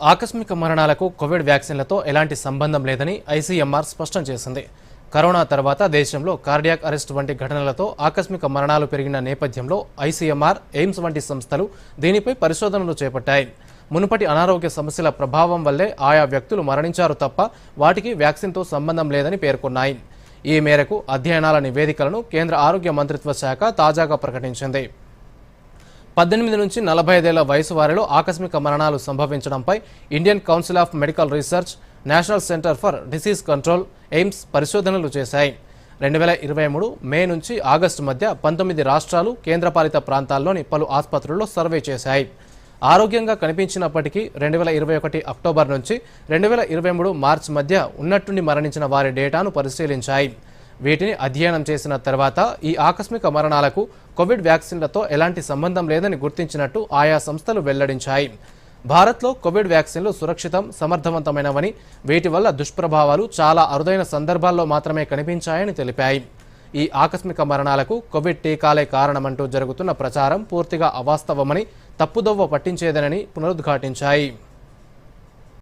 ఆకస్మిక మరణాలకు కోవిడ్ వ్యాక్సిన్లతో ఎలాంటి సంబంధం లేదని ఐసీఎంఆర్ స్పష్టం చేసింది. కరోనా తర్వాత దేశంలో కార్డియాక్ అరెస్ట్ వంటి ఘటనలతో ఆకస్మిక మరణాలు పెరిగిన నేపథ్యంలో ఐసీఎంఆర్ ఎయిమ్స్ వంటి సంస్థలు దీనిపై పరిశోధనలు చేపట్టాయి. మునుపటి అనారోగ్య సమస్యల ప్రభావం వల్లే ఆయా వ్యక్తులు మరణించారు తప్ప వాటికి వ్యాక్సిన్తో సంబంధం లేదని పేర్కొన్నాయి. ఈ మేరకు అధ్యయనాల నివేదికలను కేంద్ర ఆరోగ్య మంత్రిత్వ శాఖ తాజాగా ప్రకటించింది. పద్దెనిమిది నుంచి నలభై ఐదేళ్ళ వయసు వారిలో ఆకస్మిక మరణాలు సంభవించడంపై Indian council of medical research national centre for disease control AIIMS పరిశోధనలు చేశాయి. రెండు వేల ఇరవై మూడు మే నుంచి ఆగస్టు మధ్య పంతొమ్మిది రాష్ట్రాలు కేంద్రపాలిత ప్రాంతాల్లోని పలు ఆసుపత్రుల్లో సర్వే చేశాయి. ఆరోగ్యంగా కనిపించినప్పటికీ రెండు వేల ఇరవై ఒకటి అక్టోబర్ నుంచి రెండు వేల ఇరవై మూడు మార్చి మధ్య ఉన్నట్టుండి మరణించిన వారి డేటాను పరిశీలించాయి. వీటిని అధ్యయనం చేసిన తర్వాత ఈ ఆకస్మిక మరణాలకు కోవిడ్ వ్యాక్సిన్లతో ఎలాంటి సంబంధం లేదని గుర్తించినట్టు ఆయా సంస్థలు వెల్లడించాయి. భారత్లో కోవిడ్ వ్యాక్సిన్లు సురక్షితం సమర్థవంతమైనవని వీటి వల్ల దుష్ప్రభావాలు చాలా అరుదైన సందర్భాల్లో మాత్రమే కనిపించాయని తెలిపాయి. ఈ ఆకస్మిక మరణాలకు కోవిడ్ టీకాలే కారణమంటూ జరుగుతున్న ప్రచారం పూర్తిగా అవాస్తవమని తప్పుదోవ పట్టించేదనని పునరుద్ఘాటించాయి.